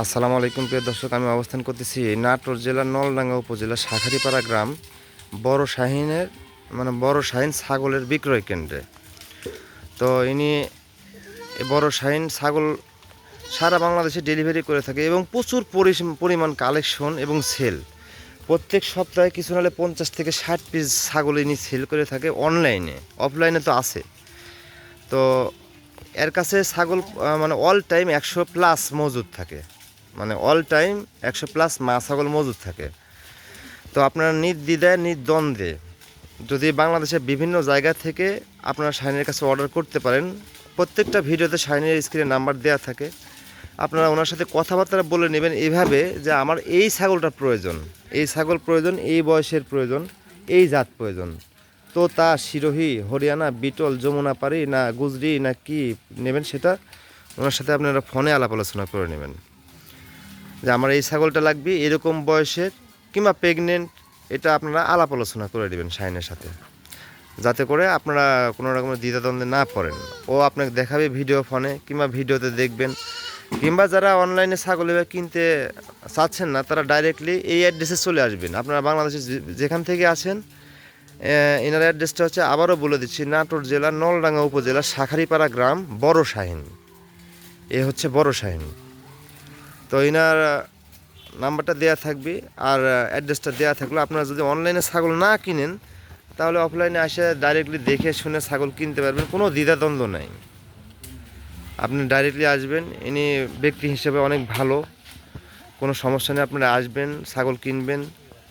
আসসালামু আলাইকুম প্রিয় দর্শক, আমি অবস্থান করতেছি নাটোর জেলার নলডাঙ্গা উপজেলা শাখারিপাড়া গ্রাম, বড় শাহিনের মানে বড় শাহিন ছাগলের বিক্রয় কেন্দ্রে। তো ইনি বড় শাহিন ছাগল সারা বাংলাদেশে ডেলিভারি করে থাকে এবং প্রচুর পরিমাণ কালেকশন এবং সেল। প্রত্যেক সপ্তাহে কিছু নাহলে পঞ্চাশ থেকে ষাট পিস ছাগল ইনি সেল করে থাকে অনলাইনে, অফলাইনে তো আছে। তো এর কাছে ছাগল মানে অল টাইম একশো প্লাস মজুদ থাকে। মানে অল টাইম একশো প্লাস মা ছাগল মজুদ থাকে। তো আপনারা নির্দ্বিধায় নির্দ্বন্দ্বে যদি বাংলাদেশের বিভিন্ন জায়গা থেকে আপনারা শাইনের কাছে অর্ডার করতে পারেন, প্রত্যেকটা ভিডিওতে শাইনের স্ক্রিনে নাম্বার দেওয়া থাকে। আপনারা ওনার সাথে কথাবার্তা বলে নেবেন এভাবে যে আমার এই ছাগলটা প্রয়োজন, এই ছাগল প্রয়োজন, এই বয়সের প্রয়োজন, এই জাত প্রয়োজন। তো তা শিরোহী, হরিয়ানা, বিটল যমুনা পারি না গুজরি না কি নেবেন সেটা ওনার সাথে আপনারা ফোনে আলাপ আলোচনা করে নেবেন। যে আমার এই ছাগলটা লাগবে এরকম বয়সের কিংবা প্রেগনেন্ট এটা আপনারা আলাপ আলোচনা করে দেবেন শাইনের সাথে। যাতে করে আপনারা কোনো রকমের দ্বিধাদ্বন্দ্বে না পড়েন। ও আপনাকে দেখাবে ভিডিও ফোনে কিংবা ভিডিওতে দেখবেন। কিংবা যারা অনলাইনে ছাগল এবার কিনতে চাচ্ছেন না তারা ডাইরেক্টলি এই অ্যাড্রেসে চলে আসবেন। আপনারা বাংলাদেশে যেখান থেকে আহ, এনার অ্যাড্রেসটা হচ্ছে আবারও বলে দিচ্ছি নাটোর জেলা নলডাঙ্গা উপজেলা শাখারিপাড়া গ্রাম বড় শাহিন। এ হচ্ছে বড় শাহিন। তো এনার নাম্বারটা দেয়া থাকবে আর অ্যাড্রেসটা দেয়া থাকল। আপনারা যদি অনলাইনে ছাগল না কিনেন, তাহলে অফলাইনে আসে ডাইরেক্টলি দেখে শুনে ছাগল কিনতে পারবেন। কোনো দ্বিধাদ্বন্দ্ব নাই। আপনি ডাইরেক্টলি আসবেন, ইনি ব্যক্তি হিসেবে অনেক ভালো। কোনো সমস্যা নেই, আপনারা আসবেন, ছাগল কিনবেন।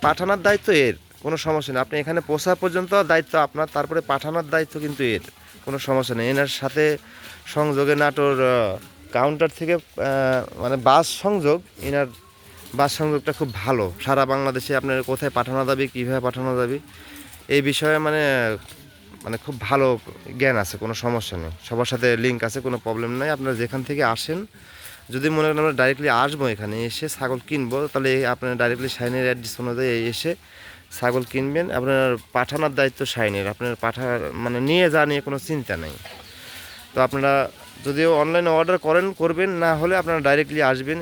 পাঠানোর দায়িত্ব এর, কোনো সমস্যা নেই। আপনি এখানে পোষা পর্যন্ত দায়িত্ব আপনার, তারপরে পাঠানোর দায়িত্ব কিন্তু এর, কোনো সমস্যা নেই। এনার সাথে সংযোগে নাটোর কাউন্টার থেকে মানে বাস সংযোগ, এনার বাস সংযোগটা খুব ভালো। সারা বাংলাদেশে আপনার কোথায় পাঠানো যাবে, কীভাবে পাঠানো যাবে, এই বিষয়ে মানে মানে খুব ভালো জ্ঞান আছে, কোনো সমস্যা নেই। সবার সাথে লিঙ্ক আছে, কোনো প্রবলেম নাই। আপনারা যেখান থেকে আসেন, যদি মনে করেন আমরা ডাইরেক্টলি আসব এখানে, এসে ছাগল কিনবো, তাহলে আপনারা ডাইরেক্টলি সাইনের অ্যাড্রেস অনুযায়ী এসে ছাগল কিনবেন। আপনার পাঠানোর দায়িত্ব শাইনের আপনার পাঠা মানে নিয়ে যা নিয়ে কোনো চিন্তা নেই। তো আপনারা যদিও অনলাইনে অর্ডার করেন, করবেন, না হলে আপনারা ডাইরেক্টলি আসবেন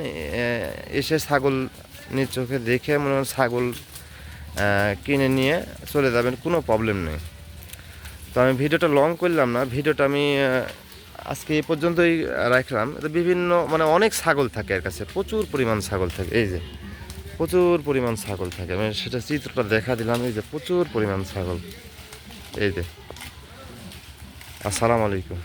এসে ছাগল নিজ চোখে দেখে মনে হয় ছাগল কিনে নিয়ে চলে যাবেন, কোনো প্রবলেম নেই। তো আমি ভিডিওটা লং করলাম না, ভিডিওটা আমি আজকে এ পর্যন্তই রাখলাম। বিভিন্ন মানে অনেক ছাগল থাকে এর কাছে, প্রচুর পরিমাণ ছাগল থাকে, এই যে, প্রচুর পরিমাণ ছাগল থাকে। আমি সেটা চিত্রটা দেখা দিলাম, এই যে প্রচুর পরিমাণ ছাগল, এই যে। আসসালামু আলাইকুম।